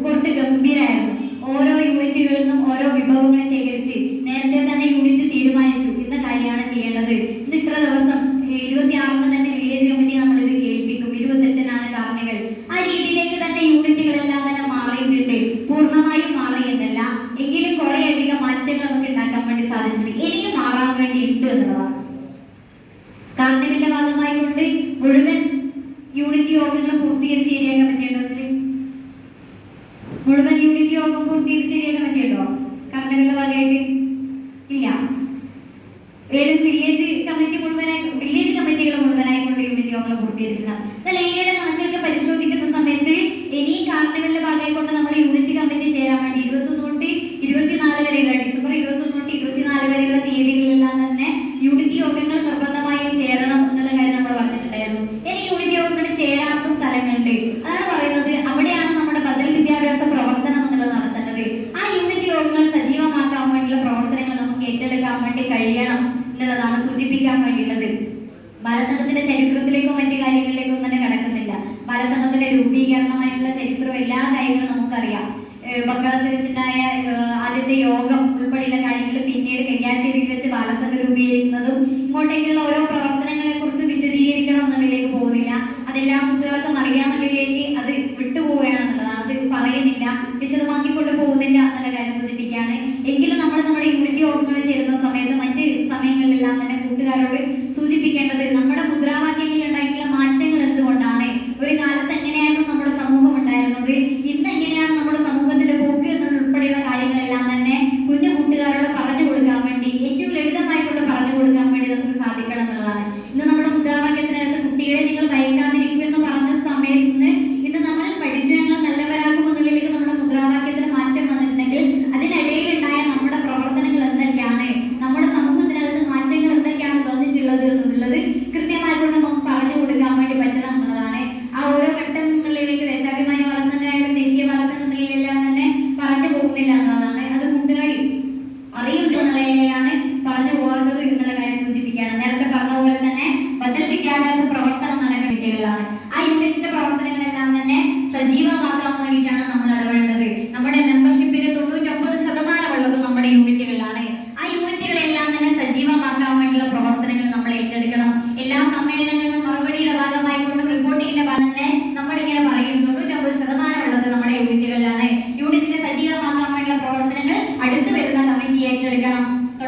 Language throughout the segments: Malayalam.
റിപ്പോർട്ട് ഗംഭീരായിരുന്നു. ഓരോ യൂണിറ്റുകളിൽ നിന്നും ഓരോ വിഭവങ്ങളെ ശേഖരിച്ച് നേരത്തെ തന്നെ യൂണിറ്റ് തീരുമാനിച്ചു. ഇന്ന് കല്യാണം ചെയ്യേണ്ടത്. ഇന്ന് ഇത്ര ദിവസം ഇരുപത്തി ആറിന് ഏത് വില്ലേജ് കമ്മിറ്റി മുഴുവനായി വില്ലേജ് കമ്മിറ്റികൾ മുഴുവനായി കൊണ്ട് യൂണിറ്റ് യോഗങ്ങൾ പൂർത്തീകരിച്ചതാണ് എന്നാൽ ഏരിയയുടെ കണക്കൊക്കെ പരിശോധിക്കുന്ന സമയത്ത് ഇനി കാരണങ്ങളുടെ ഭാഗമായി കൊണ്ട് നമ്മൾ രൂപീകരണമായിട്ടുള്ള ചരിത്രവും എല്ലാ കാര്യങ്ങളും നമുക്കറിയാം. ബംഗാളത്തിൽ വെച്ചുണ്ടായ ആദ്യത്തെ യോഗം ഉൾപ്പെടെയുള്ള കാര്യങ്ങൾ പിന്നീട് കന്യാശ്ശേരിയിൽ വെച്ച് ബാലസംഘം രൂപീകരിക്കുന്നതും ഇങ്ങോട്ടേക്കുള്ള ഓരോ പ്രവർത്തനങ്ങളെ കുറിച്ച് വിശദീകരിക്കണം എന്നുള്ളതിലേക്ക് പോകുന്നില്ല. അതെല്ലാം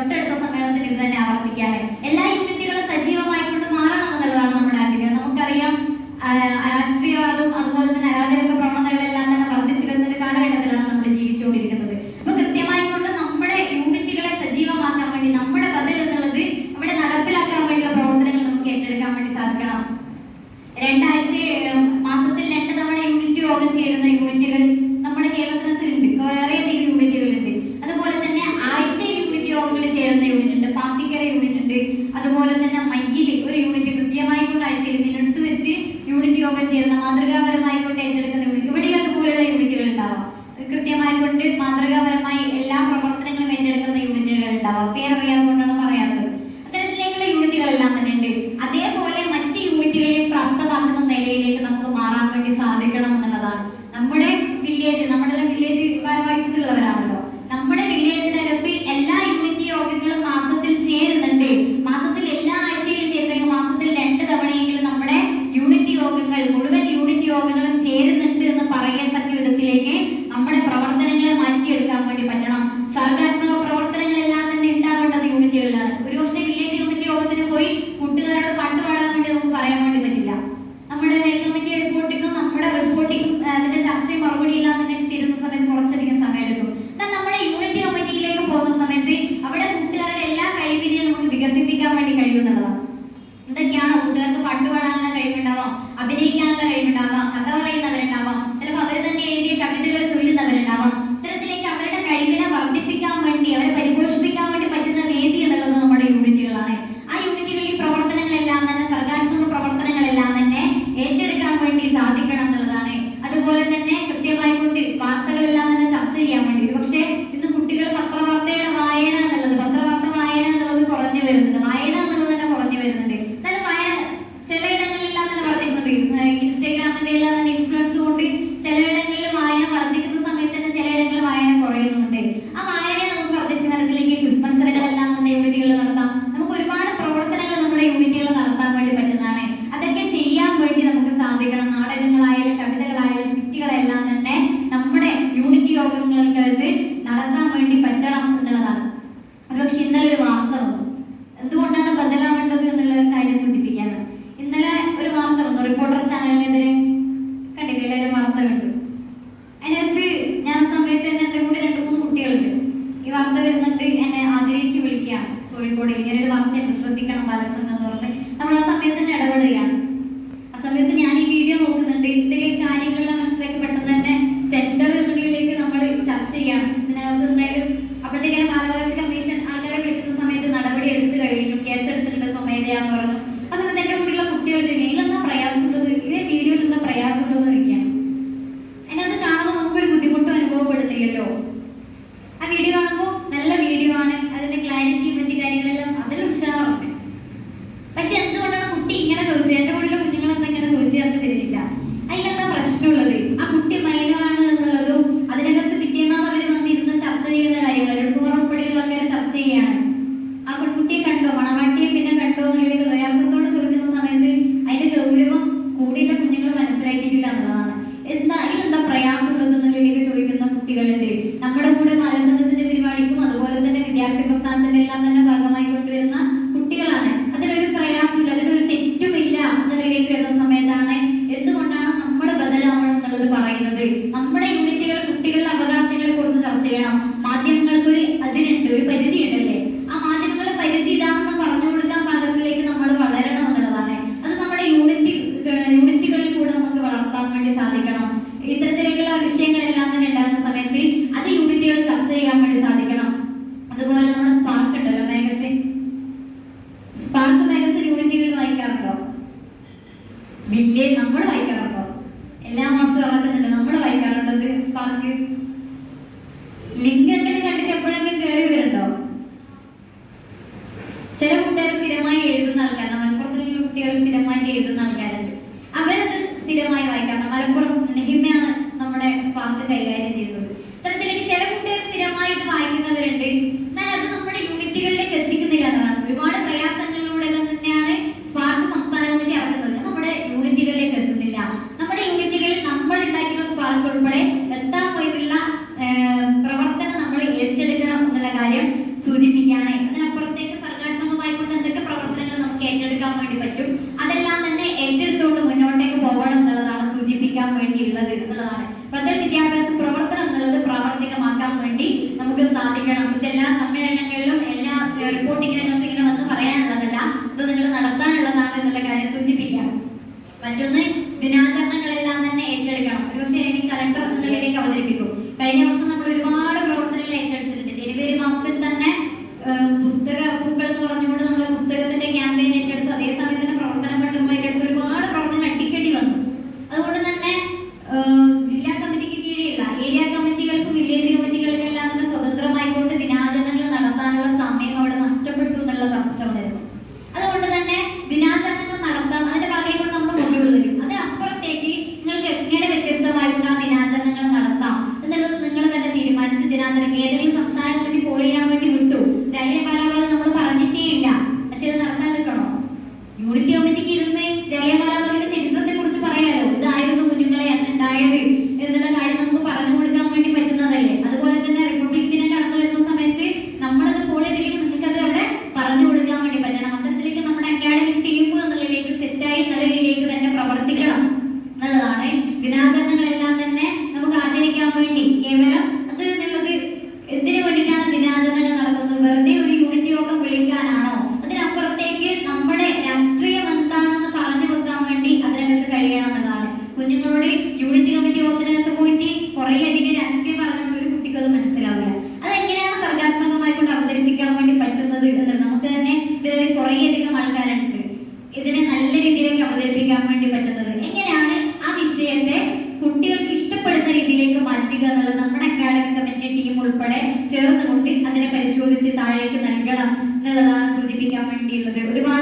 തൊട്ടടുത്ത സമയത്തിന് ഇത് തന്നെ ആവർത്തിക്കാനും എടുത്തു വെച്ച് യൂണിറ്റ് യോഗ ചെയ്യുന്ന മാതൃകാപരമായിക്കൊണ്ട് ഏറ്റെടുക്കുന്ന യൂണിറ്റ് ഇവിടെ അതുപോലെയുള്ള യൂണിറ്റുകൾ ഉണ്ടാവാം. കൃത്യമായിക്കൊണ്ട് മാതൃകാപരമായി എല്ലാ പ്രവർത്തനങ്ങളും ഏറ്റെടുക്കുന്ന യൂണിറ്റുകൾ ഉണ്ടാവാം. പേരറിയാതുകൊണ്ടാണ് പറയാത്തത്. അത്തരത്തിലേക്കുള്ള യൂണിറ്റുകളെല്ലാം തന്നെ ഉണ്ട്. അതേപോലെ മറ്റ് യൂണിറ്റുകളെയും പ്രാപ്തമാക്കുന്ന നിലയിലേക്ക് നമുക്ക് മാറാൻ വേണ്ടി സാധിക്കണം എന്നുള്ളതാണ്. നമ്മുടെ വില്ലേജ് നമ്മുടെ വില്ലേജ് ഭാരവാഹിത്തുള്ളവർ എത്തിക്കാൻ വേണ്ടി കഴിയുമെന്നുള്ളതാണ്. എന്തൊക്കെയാണ് കൂട്ടുകാർക്ക് പാട്ടുപാടാനുള്ള കഴിവുണ്ടാവാം? അഭിനയിക്കാനുള്ള കഴിവുണ്ടാവാം? കഥ പറയുന്നവരുണ്ടാവാം? animales en വിദ്യാർത്ഥി പ്രസ്ഥാനത്തിന്റെ എല്ലാം തന്നെ ഭാഗമായി എല്ലാ മാസവും ഇറക്കുന്നുണ്ട് നമ്മൾ വായിക്കാറുണ്ടത് സ്പാർക്ക് ലിങ്ക് എന്തെങ്കിലും കണ്ടിട്ട് എപ്പോഴെങ്കിലും കയറി വരുന്നുണ്ടോ? ചില കുട്ടികൾ സ്ഥിരമായി എഴുതുന്ന ആൾക്കാരാണ് മലപ്പുറത്തുള്ള കുട്ടികൾ സ്ഥിരമായിട്ട് എഴുതുന്ന ആൾക്കാരുണ്ട്. അവരത് സ്ഥിരമായി വായിക്കാറ് മലപ്പുറം ഹിമയാണ് നമ്മുടെ സ്പാർക്ക് കൈകാര്യം ചെയ്യുന്നത്. ഇത്തരത്തിലേക്ക് ചില കുട്ടികൾ സ്ഥിരമായി ഇത് വായിക്കുന്നവരുണ്ട്. എന്നാൽ അത് നമ്മുടെ യൂണിറ്റുകളിലേക്ക് എത്തിക്കുന്നില്ല എന്നാണ്. ഒരുപാട് എന്നുള്ള കാര്യം സൂചിപ്പിക്കാം. മറ്റൊന്ന് ദിനാചരണങ്ങളെല്ലാം തന്നെ ഏറ്റെടുക്കണം. ഒരുപക്ഷെ ഇനി കലക്ടർ എന്നുള്ളതിലേക്ക് അവതരിപ്പിക്കും. കഴിഞ്ഞ വർഷം നമ്മൾ ഒരുപാട് പ്രവർത്തനങ്ങൾ ഏറ്റെടുത്തിട്ടുണ്ട്. ജനുവരി മാസത്തിൽ തന്നെ പുസ്തക പൂക്കൾ എന്ന് പറഞ്ഞുകൊണ്ട് നമ്മൾ പുസ്തകത്തിന്റെ ക്യാമ്പയിൻ ഏറ്റെടുത്ത്. അതേസമയം തന്നെ പ്രവർത്തനം പെട്ടുമ്പോൾ ഏറ്റെടുത്ത് ഒരുപാട് പ്രവർത്തനം അട്ടിക്കടി വന്നു. അതുകൊണ്ട് തന്നെ ഏതെങ്കിലും സംസ്ഥാന കമ്മിറ്റി നൽകുക എന്നുള്ളത് നമ്മുടെ അക്കാദമിക് കമ്മിറ്റി ടീം ഉൾപ്പെടെ ചേർന്നുകൊണ്ട് അതിനെ പരിശോധിച്ച് താഴേക്ക് നൽകണം എന്നുള്ളതാണ് സൂചിപ്പിക്കാൻ വേണ്ടിയുള്ളത് ഒരുപാട്